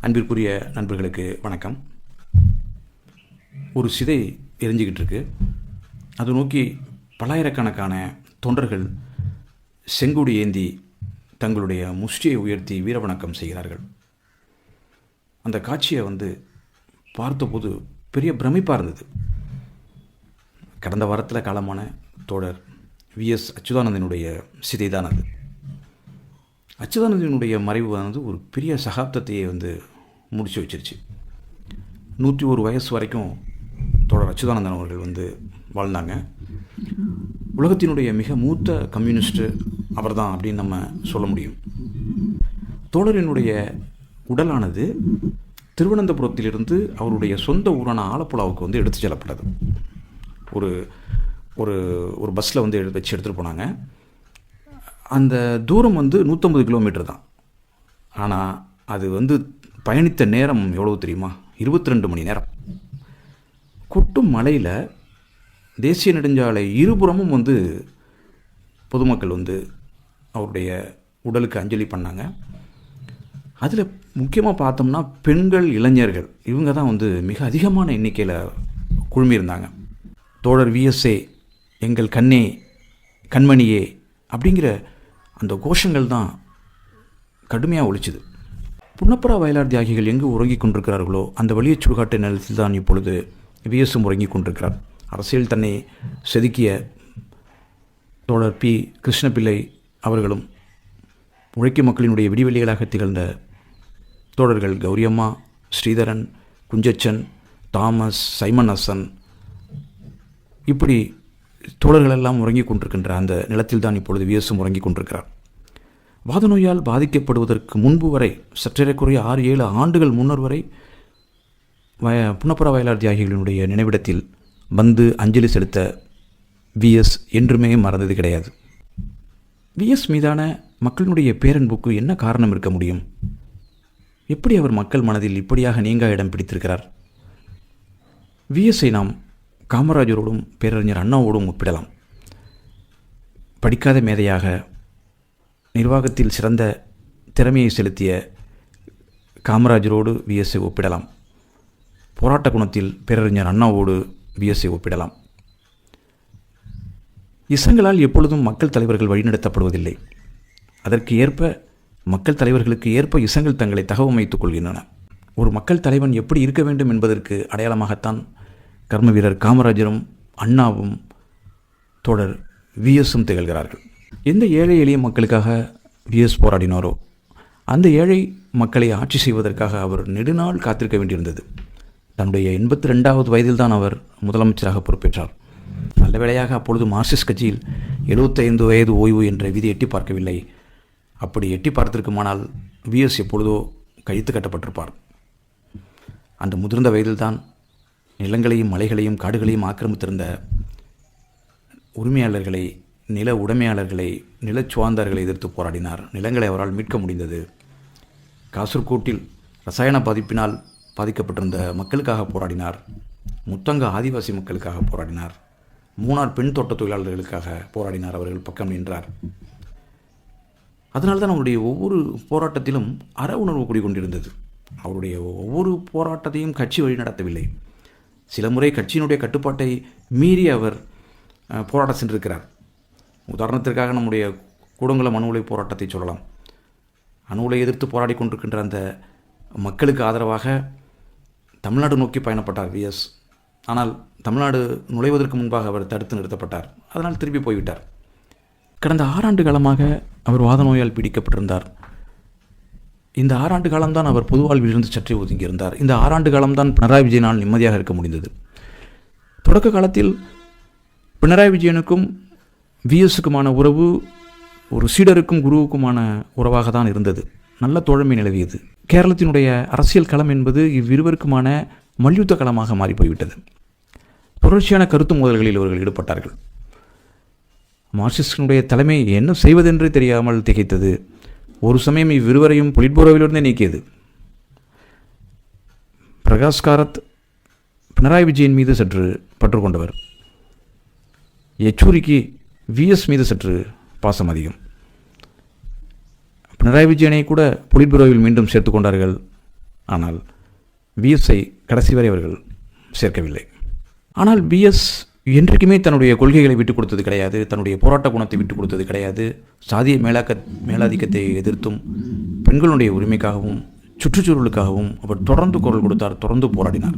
அன்பிற்குரிய நண்பர்களுக்கு வணக்கம். ஒரு சிதை எரிஞ்சிக்கிட்டு இருக்கு. அது நோக்கி பல்லாயிரக்கணக்கான தொண்டர்கள் செங்குடி ஏந்தி தங்களுடைய முஷ்டியை உயர்த்தி வீரவணக்கம் செய்கிறார்கள். அந்த காட்சியை வந்து பார்த்தபோது பெரிய பிரமிப்பாக இருந்தது. கடந்த வாரத்தில் காலமான தோழர் விஎஸ் அச்சுதானந்தனுடைய சிதை தான் அது. அச்சுதானந்தனுடைய மறைவு வந்து ஒரு பெரிய சகாப்தத்தையே வந்து முடிச்சு வச்சிருச்சு. நூற்றி ஒரு வயசு வரைக்கும் தோழர் அச்சுதானந்தன் அவர்கள் வந்து வாழ்ந்தாங்க. உலகத்தினுடைய மிக மூத்த கம்யூனிஸ்ட்டு அவர்தான் அப்படின்னு நம்ம சொல்ல முடியும். தோழரினுடைய உடலானது திருவனந்தபுரத்திலிருந்து அவருடைய சொந்த ஊரான ஆலப்புழாவுக்கு வந்து எடுத்து செல்லப்பட்டது. ஒரு ஒரு ஒரு பஸ்ஸில் வந்து எடு- வச்சு எடுத்துகிட்டு போனாங்க. அந்த தூரம் வந்து நூற்றம்பது கிலோமீட்டர் தான். ஆனால் அது வந்து பயணித்த நேரம் எவ்வளோ தெரியுமா? இருபத்தி ரெண்டு மணி நேரம். கொட்டும் மலையில் தேசிய நெடுஞ்சாலை இருபுறமும் வந்து பொதுமக்கள் வந்து அவருடைய உடலுக்கு அஞ்சலி பண்ணாங்க. அதில் முக்கியமாக பார்த்தோம்னா பெண்கள் இளைஞர்கள் இவங்க தான் வந்து மிக அதிகமான எண்ணிக்கையில் குழுமியிருந்தாங்க. தோழர் விஎஸ்ஏ எங்கள் கண்ணே கண்மணியே அப்படிங்கிற அந்த கோஷங்கள் தான் கடுமையாக ஒழிச்சுது புன்னப்பரா வயலார் தியாகிகள் எங்கு உறங்கிக் கொண்டிருக்கிறார்களோ அந்த வழியை சுடுகாட்டு நிலத்தில் தான் இப்பொழுது விஎஸ்எம் உறங்கிக் கொண்டிருக்கிறார். அரசியல் தன்னை செதுக்கிய தோழர் பி. கிருஷ்ணபிள்ளை அவர்களும் உழைக்கும் மக்களினுடைய விடிவெளிகளாக திகழ்ந்த தோழர்கள் கௌரியம்மா ஸ்ரீதரன் குஞ்சச்சன் தாமஸ் சைமன் ஹசன் இப்படி தோழர்கள் எல்லாம் உறங்கிக் கொண்டிருக்கின்ற அந்த நிலத்தில் தான் இப்பொழுது வியசும் உறங்கிக் கொண்டிருக்கிறார். வாதநோயால் பாதிக்கப்படுவதற்கு முன்பு வரை சற்றேறக்குறைய ஆறு ஏழு ஆண்டுகள் முன்னர் வரை வய புன்னப்புற வயலார் தியாகிகளினுடைய நினைவிடத்தில் வந்து அஞ்சலி செலுத்த விஎஸ் என்றுமே மறந்தது கிடையாது. விஎஸ் மீதான மக்களினுடைய பேரன்புக்கு என்ன காரணம் இருக்க முடியும்? எப்படி அவர் மக்கள் மனதில் இப்படியாக நீங்கா இடம் பிடித்திருக்கிறார்? விஎஸ்ஐ நாம் காமராஜரோடும் பேரறிஞர் அண்ணாவோடும் ஒப்பிடலாம். படிக்காத மேதையாக நிர்வாகத்தில் சிறந்த திறமையை செலுத்திய காமராஜரோடு விஎஸ்ஐ ஒப்பிடலாம். போராட்ட குணத்தில் பேரறிஞர் அண்ணாவோடு விஎஸ்ஐ ஒப்பிடலாம். இசங்களால் எப்பொழுதும் மக்கள் தலைவர்கள் வழிநடத்தப்படுவதில்லை. அதற்கு ஏற்ப மக்கள் தலைவர்களுக்கு ஏற்ப இசங்கள் தங்களை தகவமைத்துக் கொள்கின்றன. ஒரு மக்கள் தலைவன் எப்படி இருக்க வேண்டும் என்பதற்கு அடையாளமாகத்தான் கர்ம வீரர் காமராஜரும் அண்ணாவும் தொடர் விஎஸும் திகழ்கிறார்கள். எந்த ஏழை எளிய மக்களுக்காக விஎஸ் போராடினாரோ அந்த ஏழை மக்களை ஆட்சி செய்வதற்காக அவர் நெடுநாள் காத்திருக்க வேண்டியிருந்தது. தன்னுடைய எண்பத்தி ரெண்டாவது வயதில்தான் அவர் முதலமைச்சராக பொறுப்பேற்றார். நல்ல வேளையாக அப்பொழுது மார்க்சிஸ்ட் கட்சியில் 75 வயது ஓய்வு என்ற விதி எட்டி பார்க்கவில்லை. அப்படி எட்டி பார்த்திருக்குமானால் விஎஸ் எப்பொழுதோ கழித்து கட்டப்பட்டிருப்பார். அந்த முதிர்ந்த வயதில்தான் நிலங்களையும் மலைகளையும் காடுகளையும் ஆக்கிரமித்திருந்த உரிமையாளர்களை நில உடைமையாளர்களை நிலச்சுவாந்தார்களை எதிர்த்து போராடினார். நிலங்களை அவரால் மீட்க முடிந்தது. காசர்கோட்டில் ரசாயன பாதிப்பினால் பாதிக்கப்பட்டிருந்த மக்களுக்காக போராடினார். முத்தங்க ஆதிவாசி மக்களுக்காக போராடினார். மூணார் பெண் தோட்ட தொழிலாளர்களுக்காக போராடினார் அவர்கள் பக்கம் நின்றார். அதனால்தான் அவருடைய ஒவ்வொரு போராட்டத்திலும் அற உணர்வு குடிகொண்டிருந்தது. அவருடைய ஒவ்வொரு போராட்டத்தையும் கட்சி வழி நடத்தவில்லை சில முறை கட்சியினுடைய கட்டுப்பாட்டை மீறி அவர் போராட்டம் போராட சென்றிருக்கிறார். உதாரணத்திற்காக நம்முடைய கூடங்குளம் அணு உலை போராட்டத்தை சொல்லலாம். அணு உலை எதிர்த்து போராடி கொண்டிருக்கின்ற அந்த மக்களுக்கு ஆதரவாக தமிழ்நாடு நோக்கி பயணப்பட்டார் விஎஸ் ஆனால் தமிழ்நாடு நுழைவதற்கு முன்பாக அவர் தடுத்து நிறுத்தப்பட்டார். அதனால் திரும்பி போய்விட்டார். கடந்த ஆறாண்டு காலமாக அவர் வாத நோயால் பீடிக்கப்பட்டிருந்தார். இந்த ஆறாண்டு காலம்தான் அவர் பொது வாழ்விலிருந்து சற்றே ஒதுங்கியிருந்தார். இந்த ஆறாண்டு காலம்தான் பினராயி விஜயனால் நிம்மதியாக இருக்க முடிந்தது. தொடக்க காலத்தில் பினராயி விஜயனுக்கும் விஎஸ்ஸுக்குமான உறவு ஒரு சீடருக்கும் குருவுக்குமான உறவாக தான் இருந்தது. நல்ல தோழமை நிலவியது. கேரளத்தினுடைய அரசியல் களம் என்பது இவ்விருவருக்குமான மல்யுத்த களமாக மாறி போய்விட்டது தொடர்ச்சியான கருத்து மோதல்களில் இவர்கள் ஈடுபட்டார்கள். மார்க்சிஸ்டினுடைய தலைமை என்ன செய்வதென்று தெரியாமல் திகைத்தது. ஒரு சமயம் இவ்விருவரையும் பொலிட்பூரோவிலிருந்தே நீக்கியது. பிரகாஷ் காரத் பினராயி விஜயன் மீது சற்று பற்று கொண்டவர். யெச்சூரிக்கு விஎஸ் மீது சற்று பாசம் அதிகம். பினராயி விஜயனை கூட புலிட்புரோவில் மீண்டும் சேர்த்து கொண்டார்கள். ஆனால் விஎஸ்ஐ கடைசி வரை அவர்கள் சேர்க்கவில்லை. ஆனால் பிஎஸ் என்றைக்குமே தன்னுடைய கொள்கைகளை விட்டுக் கொடுத்தது கிடையாது. தன்னுடைய போராட்ட குணத்தை விட்டுக் கொடுத்தது கிடையாது. சாதிய மேலாக்க மேலாதிக்கத்தை எதிர்த்தும் பெண்களுடைய உரிமைக்காகவும் சுற்றுச்சூழலுக்காகவும் அவர் தொடர்ந்து குரல் கொடுத்தார் தொடர்ந்து போராடினார்.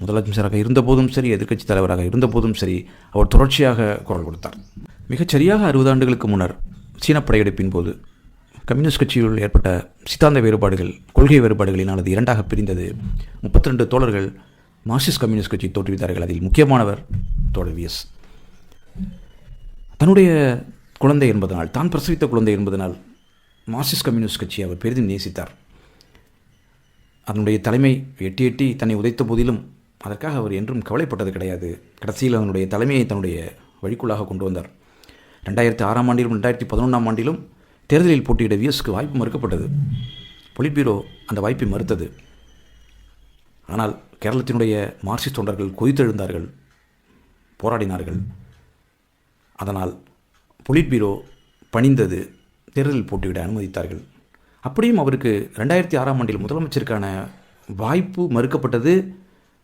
முதலமைச்சராக இருந்தபோதும் சரி எதிர்க்கட்சி தலைவராக இருந்தபோதும் சரி அவர் தொடர்ச்சியாக குரல் கொடுத்தார். மிகச் சரியாக அறுபது ஆண்டுகளுக்கு முன்னர் சீன படையெடுப்பின் போது கம்யூனிஸ்ட் கட்சியில் ஏற்பட்ட சித்தாந்த வேறுபாடுகள் கொள்கை வேறுபாடுகளினால் அது இரண்டாக பிரிந்தது. முப்பத்தி ரெண்டு தோழர்கள் மார்க்சிஸ்ட் கம்யூனிஸ்ட் கட்சி தோற்றுவித்தார்கள். அதில் முக்கியமானவர் தோழவியஸ் தன்னுடைய குழந்தை என்பதனால் தான் பிரசவித்த குழந்தை என்பதனால் மார்க்சிஸ்ட் கம்யூனிஸ்ட் கட்சியை அவர் பெரிதும் நேசித்தார். அதனுடைய தலைமை எட்டி எட்டி தன்னை உதைத்த போதிலும் அதற்காக அவர் என்றும் கவலைப்பட்டது கிடையாது. கடைசியில் அதனுடைய தலைமையை தன்னுடைய வழிக்குள்ளாக கொண்டு வந்தார். ரெண்டாயிரத்தி ஆறாம் ஆண்டிலும் ரெண்டாயிரத்தி பதினொன்றாம் ஆண்டிலும் தேர்தலில் போட்டியிட விஎஸ்க்கு வாய்ப்பு மறுக்கப்பட்டது. பொலிட் பீரோ அந்த வாய்ப்பை மறுத்தது. ஆனால் கேரளத்தினுடைய மார்க்சிஸ்ட் தொண்டர்கள் கொதித்தெழுந்தார்கள். போராடினார்கள். அதனால் பொலிட் பீரோ பணிந்தது தேர்தலில் போட்டியிட அனுமதித்தார்கள். அப்படியும் அவருக்கு ரெண்டாயிரத்தி ஆறாம் ஆண்டில் முதலமைச்சருக்கான வாய்ப்பு மறுக்கப்பட்டது.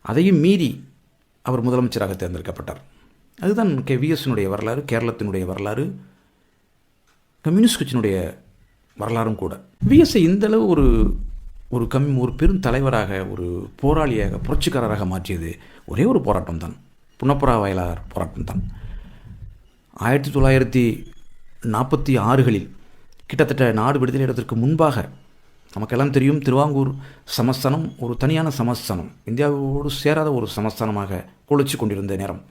அதையும் மீறி அவர் முதலமைச்சராக தேர்ந்தெடுக்கப்பட்டார். அதுதான் கே. விஎஸ்னுடைய வரலாறு கேரளத்தினுடைய வரலாறு கம்யூனிஸ்ட் கட்சியினுடைய வரலாறும் கூட. விஎஸ்ஐ இந்தளவு ஒரு ஒரு கம் ஒரு பெரும் தலைவராக ஒரு போராளியாக புரட்சிக்காரராக மாற்றியது ஒரே ஒரு போராட்டம் தான் புனப்புறா வயலார் போராட்டம் தான். ஆயிரத்தி தொள்ளாயிரத்தி நாற்பத்தி ஆறுகளில் கிட்டத்தட்ட நாடு விடுதலை இடத்திற்கு முன்பாக நமக்கெல்லாம் தெரியும் திருவாங்கூர் சமஸ்தானம் ஒரு தனியான சமஸ்தானம். இந்தியாவோடு சேராத ஒரு சமஸ்தானமாக கொளிச்சு கொண்டிருந்த நேரம்.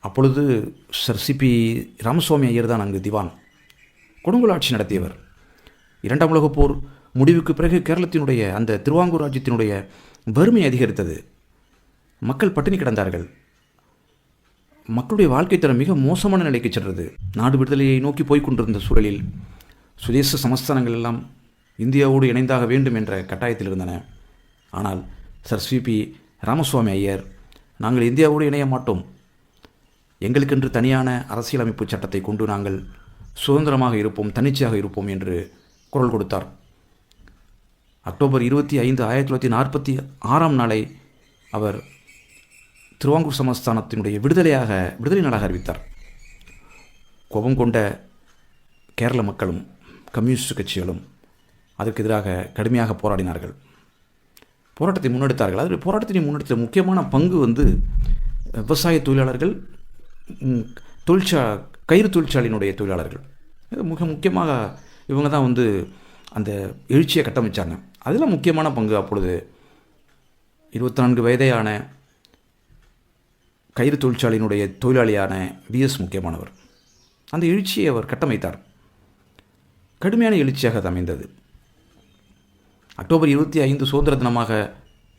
அப்பொழுது சர் சிபி ராமசுவாமி ஐயர் தான் அங்கு திவான். கொடுங்கோலாட்சி நடத்தியவர். இரண்டாம் உலகப் போர் முடிவுக்கு பிறகு கேரளத்தினுடைய அந்த திருவாங்கூர் ராஜ்யத்தினுடைய வறுமை அதிகரித்தது. மக்கள் பட்டினி கிடந்தார்கள். மக்களுடைய வாழ்க்கை தரம் மிக மோசமான நிலைக்கு சென்றது. நாடு விடுதலையை நோக்கி போய் கொண்டிருந்த சூழலில் சுதேச சமஸ்தானங்கள் எல்லாம் இந்தியாவோடு இணைந்தாக வேண்டும் என்ற கட்டாயத்தில் இருந்தன. ஆனால் சர் சிபி ராமசுவாமி ஐயர் நாங்கள் இந்தியாவோடு இணைய மாட்டோம். எங்களுக்கென்று தனியான அரசியலமைப்பு சட்டத்தை கொண்டு நாங்கள் சுதந்திரமாக இருப்போம் தனிச்சையாக இருப்போம் என்று குரல் கொடுத்தார். அக்டோபர் இருபத்தி ஐந்து ஆயிரத்தி தொள்ளாயிரத்தி நாற்பத்தி ஆறாம் நாளை அவர் திருவாங்கூர் சமஸ்தானத்தினுடைய விடுதலையாக விடுதலை நாடாக அறிவித்தார். கோபம் கொண்ட கேரள மக்களும் கம்யூனிஸ்ட் கட்சிகளும் அதற்கு எதிராக கடுமையாக போராடினார்கள். போராட்டத்தை முன்னெடுத்தார்கள். அதில் போராட்டத்தை முன்னெடுத்த முக்கியமான பங்கு வந்து விவசாய தொழிலாளர்கள் தொழிற்சா கயிறு தொழிற்சாலையினுடைய தொழிலாளர்கள். இது மிக முக்கியமாக இவங்க தான் வந்து அந்த எழுச்சியை கட்டமைச்சாங்க. அதில் முக்கியமான பங்கு அப்பொழுது இருபத்தி நான்கு வயதையான கயிறு தொழிற்சாலையினுடைய தொழிலாளியான பிஎஸ் முக்கியமானவர். அந்த எழுச்சியை அவர் கட்டமைத்தார். கடுமையான எழுச்சியாக அது அமைந்தது. அக்டோபர் இருபத்தி ஐந்து சுதந்திர தினமாக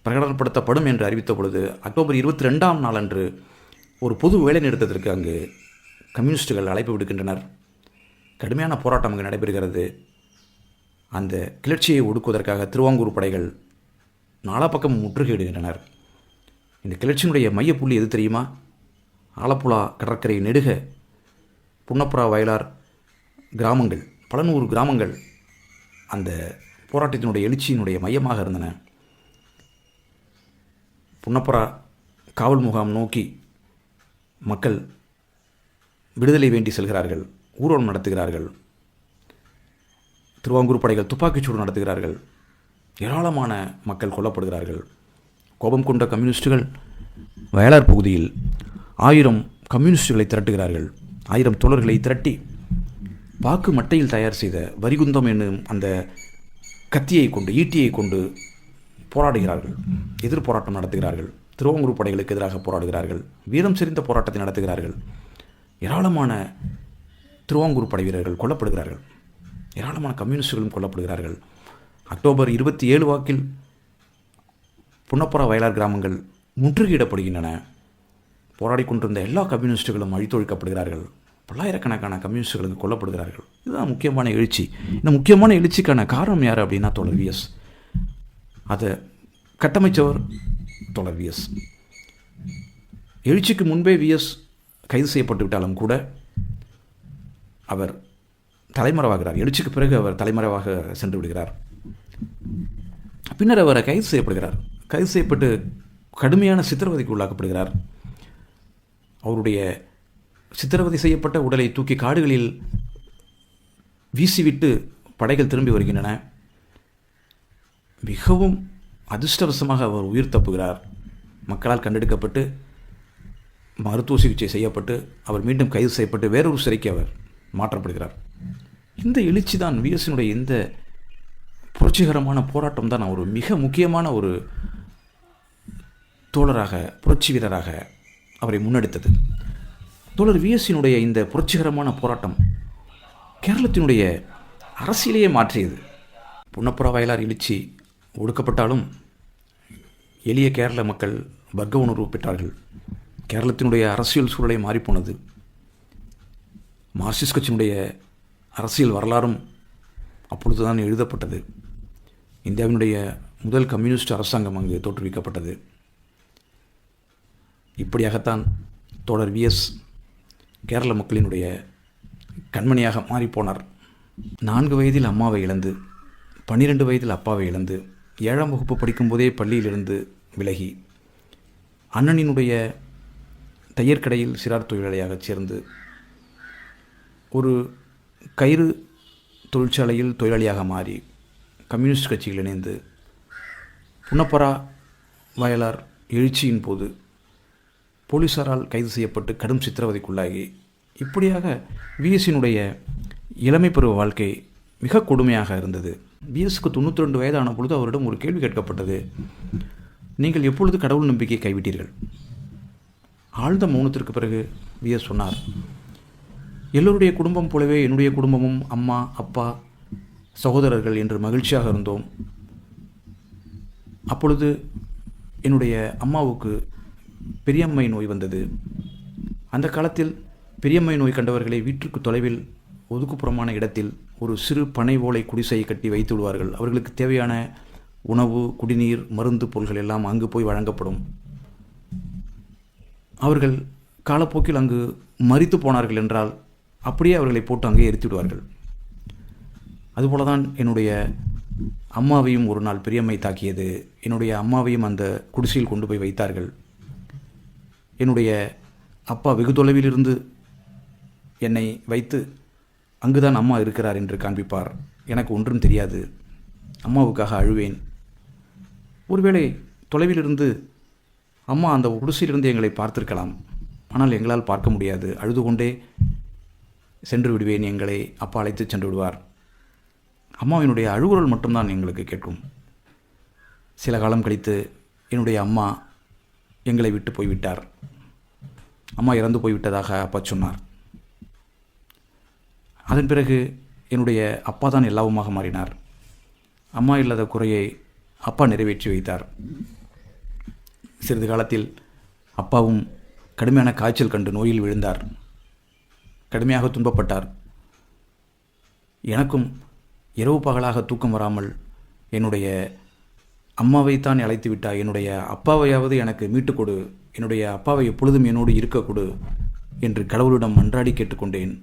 பிரகடனப்படுத்தப்படும் என்று அறிவித்த பொழுது அக்டோபர் இருபத்தி ரெண்டாம் நாளன்று ஒரு பொது வேலைநிறுத்தத்திற்கு அங்கு கம்யூனிஸ்டுகள் அழைப்பு விடுக்கின்றனர். கடுமையான போராட்டம் அங்கு நடைபெறுகிறது. அந்த கிளர்ச்சியை ஒடுக்குவதற்காக திருவாங்கூர் படைகள் நாலா பக்கம் முற்றுகையிடுகின்றனர். இந்த கிளர்ச்சியினுடைய மையப்புள்ளி எது தெரியுமா? ஆலப்புழா கடற்கரை நெடுக. புன்னப்புறா வயலார் கிராமங்கள் பல நூறு கிராமங்கள் அந்த போராட்டத்தினுடைய எழுச்சியினுடைய மையமாக இருந்தன. புன்னப்புறா காவல் முகாம் நோக்கி மக்கள் விடுதலை வேண்டி செல்கிறார்கள் ஊர்வலம் நடத்துகிறார்கள் திருவாங்கூர் படைகள் துப்பாக்கிச்சூடு நடத்துகிறார்கள் ஏராளமான மக்கள் கொல்லப்படுகிறார்கள். கோபம் கொண்ட கம்யூனிஸ்டுகள் வயலார் பகுதியில் ஆயிரம் கம்யூனிஸ்டுகளை திரட்டுகிறார்கள். ஆயிரம் தோழர்களை திரட்டி பாக்கு மட்டையில் தயார் செய்த வரிகுந்தம் என்னும் அந்த கத்தியை கொண்டு ஈட்டியை கொண்டு போராடுகிறார்கள். எதிர் போராட்டம் நடத்துகிறார்கள். திருவாங்கூர் படைகளுக்கு எதிராக போராடுகிறார்கள். வீரம் செறிந்த போராட்டத்தை நடத்துகிறார்கள். ஏராளமான திருவாங்கூர் படை வீரர்கள் கொல்லப்படுகிறார்கள். ஏராளமான கம்யூனிஸ்டுகளும் கொல்லப்படுகிறார்கள். அக்டோபர் இருபத்தி ஏழு வாக்கில் புன்னப்புற வயலார் கிராமங்கள் முற்றுகையிடப்படுகின்றன. போராடி கொண்டிருந்த எல்லா கம்யூனிஸ்டுகளும் அழித்தொழிக்கப்படுகிறார்கள். பல்லாயிரக்கணக்கான கம்யூனிஸ்டுகளுக்கு கொல்லப்படுகிறார்கள். இதுதான் முக்கியமான எழுச்சி. இந்த முக்கியமான எழுச்சிக்கான காரணம் யார் அப்படின்னா தோழர் விஎஸ் அதை கட்டமைச்சவர் தோழர் விஎஸ் எழுச்சிக்கு முன்பே விஎஸ் கைது செய்யப்பட்டு விட்டாலும் கூட அவர் தலைமறைவாகிறார். எழுச்சிக்கு பிறகு அவர் தலைமறைவாக சென்று விடுகிறார். பின்னர் அவர் கைது செய்யப்படுகிறார். கைது செய்யப்பட்டு கடுமையான சித்திரவதைக்கு உள்ளாக்கப்படுகிறார். அவருடைய சித்திரவதை செய்யப்பட்ட உடலை தூக்கி காடுகளில் வீசிவிட்டு படைகள் திரும்பி வருகின்றன. மிகவும் அதிர்ஷ்டவசமாக அவர் உயிர் தப்புகிறார். மக்களால் கண்டெடுக்கப்பட்டு மருத்துவ சிகிச்சை செய்யப்பட்டு அவர் மீண்டும் கைது செய்யப்பட்டு வேறொரு சிறைக்கு அவர் மாற்றப்படுகிறார். இந்த எழுச்சி தான் விஎஸ்னுடைய இந்த புரட்சிகரமான போராட்டம் தான் ஒரு மிக முக்கியமான ஒரு தோழராக புரட்சி வீரராக அவரை முன்னெடுத்தது. தோழர் விஎஸ்சினுடைய இந்த புரட்சிகரமான போராட்டம் கேரளத்தினுடைய அரசியலையே மாற்றியது. புன்னப்புற வயலார் எழுச்சி ஒடுக்கப்பட்டாலும் எளிய கேரள மக்கள் வர்க்க உணர்வு பெற்றார்கள். கேரளத்தினுடைய அரசியல் சூழலை மாறிப்போனது. மார்க்சிஸ்ட் கட்சியினுடைய அரசியல் வரலாறும் அப்பொழுதுதான் எழுதப்பட்டது. இந்தியாவினுடைய முதல் கம்யூனிஸ்ட் அரசாங்கம் அங்கு தோற்றுவிக்கப்பட்டது. இப்படியாகத்தான் தோழர் விஎஸ் கேரள மக்களினுடைய கண்மணியாக மாறிப்போனார். நான்கு வயதில் அம்மாவை இழந்து பன்னிரெண்டு வயதில் அப்பாவை இழந்து ஏழாம் வகுப்பு படிக்கும்போதே பள்ளியிலிருந்து விலகி அண்ணனினுடைய தையற்கடையில் சிறார் தொழிலாளியாகச் சேர்ந்து ஒரு கயிறு தொழிற்சாலையில் தொழிலாளியாக மாறி கம்யூனிஸ்ட் கட்சியில் இணைந்து புன்னப்பரா வயலார் எழுச்சியின் போது போலீசாரால் கைது செய்யப்பட்டு கடும் சித்திரவதைக்குள்ளாகி இப்படியாக விஎஸ்சினுடைய இளமை பருவ வாழ்க்கை மிக கொடுமையாக இருந்தது. விஎஸ்க்கு தொண்ணூற்றி ரெண்டு வயதான பொழுது அவரிடம் ஒரு கேள்வி கேட்கப்பட்டது. நீங்கள் எப்பொழுது கடவுள் நம்பிக்கையை கைவிட்டீர்கள்? ஆழ்ந்த மௌனத்திற்கு பிறகு விஎஸ் சொன்னார் எல்லோருடைய குடும்பம் போலவே என்னுடைய குடும்பமும் அம்மா அப்பா சகோதரர்கள் என்று மகிழ்ச்சியாக இருந்தோம். அப்பொழுது என்னுடைய அம்மாவுக்கு பெரியம்மை நோய் வந்தது. அந்த காலத்தில் பெரியம்மை நோய் கண்டவர்களை வீட்டிற்கு தொலைவில் ஒதுக்குப்புறமான இடத்தில் ஒரு சிறு பனை ஓலை குடிசையை கட்டி வைத்து விடுவார்கள். அவர்களுக்கு தேவையான உணவு குடிநீர் மருந்து பொருள்கள் எல்லாம் அங்கு போய் வழங்கப்படும். அவர்கள் காலப்போக்கில் அங்கு மறித்து போனார்கள் என்றால் அப்படியே அவர்களை போட்டு அங்கே எரித்து விடுவார்கள். அதுபோல தான் என்னுடைய அம்மாவையும் ஒரு நாள் பெரியம்மை தாக்கியது. என்னுடைய அம்மாவையும் அந்த குடிசையில் கொண்டு போய் வைத்தார்கள். என்னுடைய அப்பா வெகு தொலைவிலிருந்து என்னை வைத்து அங்குதான் அம்மா இருக்கிறார் என்று காண்பிப்பார். எனக்கு ஒன்றும் தெரியாது. அம்மாவுக்காக அழுவேன். ஒருவேளை தொலைவிலிருந்து அம்மா அந்த குடிசையிலிருந்து எங்களை பார்த்திருக்கலாம். ஆனால் எங்களால் பார்க்க முடியாது. அழுது கொண்டே சென்று விடுவேன் எங்களை. அப்பா அழைத்து சென்று விடுவார். அம்மாவினுடைய அழுகுரல் மட்டும்தான் எங்களுக்கு கேட்கும். சில காலம் கழித்து என்னுடைய அம்மா எங்களை விட்டு போய்விட்டார். அம்மா இறந்து போய்விட்டதாக அப்பா சொன்னார். அதன் பிறகு என்னுடைய அப்பா தான் எல்லாவுமாக மாறினார். அம்மா இல்லாத குறையை அப்பா நிறைவேற்றி வைத்தார். சிறிது காலத்தில் அப்பாவும் கடுமையான காய்ச்சல் கண்டு நோயில் விழுந்தார். கடுமையாக துன்பப்பட்டார். எனக்கும் இரவு பகலாக தூக்கம் வராமல் என்னுடைய அம்மாவைத்தான் அழைத்து விட்டாய். என்னுடைய அப்பாவையாவது எனக்கு மீட்டுக் கொடு. என்னுடைய அப்பாவை எப்பொழுதும் என்னோடு இருக்க கொடு என்று கடவுளிடம் மன்றாடி கேட்டுக்கொண்டேன்.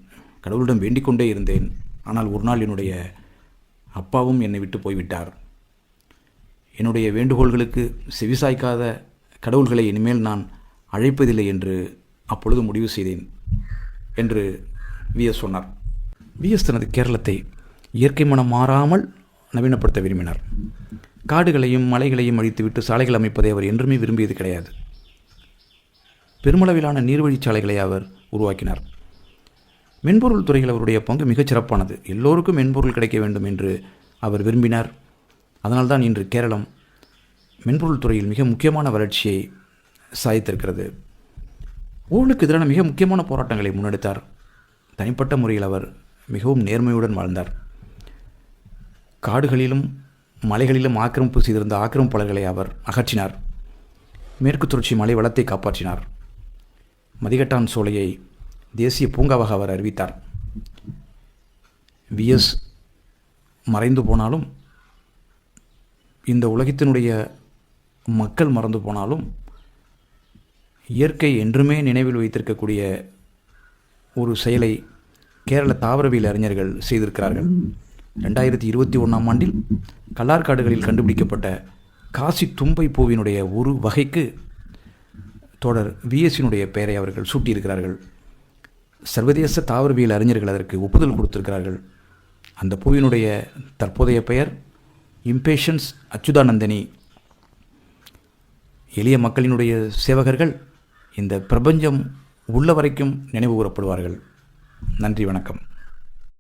கடவுளிடம் வேண்டிக் கொண்டே இருந்தேன். ஆனால் ஒரு நாள் என்னுடைய அப்பாவும் என்னை விட்டு போய்விட்டார். என்னுடைய வேண்டுகோள்களுக்கு செவிசாய்க்காத கடவுள்களை இனிமேல் நான் அழைப்பதில்லை என்று அப்பொழுது முடிவு செய்தேன் என்று விஎஸ் சொன்னார். விஎஸ் தனது கேரளத்தை இயற்கை மனம் மாறாமல் நவீனப்படுத்த விரும்பினார். காடுகளையும் மலைகளையும் அழித்துவிட்டு சாலைகள் அமைப்பதை அவர் என்றுமே விரும்பியது கிடையாது. பெருமளவிலான நீர்வழிச்சாலைகளை அவர் உருவாக்கினார். மென்பொருள் துறையில் அவருடைய பங்கு மிகச் சிறப்பானது. எல்லோருக்கும் மென்பொருள் கிடைக்க வேண்டும் என்று அவர் விரும்பினார். அதனால்தான் இன்று கேரளம் மென்பொருள் துறையில் மிக முக்கியமான வளர்ச்சியை சாதித்திருக்கிறது ஊழலுக்கு எதிரான மிக முக்கியமான போராட்டங்களை முன்னெடுத்தார். தனிப்பட்ட முறையில் அவர் மிகவும் நேர்மையுடன் வாழ்ந்தார். காடுகளிலும் மலைகளிலும் ஆக்கிரமிப்பு செய்திருந்த ஆக்கிரமிப்பாளர்களை அவர் அகற்றினார். மேற்கு தொடர்ச்சி மலை வளத்தை காப்பாற்றினார். மதிகட்டான் சோலையை தேசிய பூங்காவாக அவர் அறிவித்தார். விஎஸ் மறைந்து போனாலும் இந்த உலகத்தினுடைய மக்கள் மறந்து போனாலும் இயற்கை என்றுமே நினைவில் வைத்திருக்கக்கூடிய ஒரு செயலை கேரள தாவரவியல் அறிஞர்கள் செய்திருக்கிறார்கள். ரெண்டாயிரத்தி இருபத்தி ஒன்றாம் ஆண்டில் கல்லார்காடுகளில் கண்டுபிடிக்கப்பட்ட காசி தும்பை பூவினுடைய ஒரு வகைக்கு தொடர் விஎஸ்சினுடைய பெயரை அவர்கள் சூட்டியிருக்கிறார்கள். சர்வதேச தாவரவியல் அறிஞர்கள் அதற்கு ஒப்புதல் கொடுத்திருக்கிறார்கள். அந்த பூவினுடைய தற்போதைய பெயர் இம்பேஷன்ஸ் அச்சுதானந்தனி. எளிய மக்களினுடைய சேவகர்கள் இந்த பிரபஞ்சம் உள்ள வரைக்கும் நினைவு கூறப்படுவார்கள். நன்றி வணக்கம்.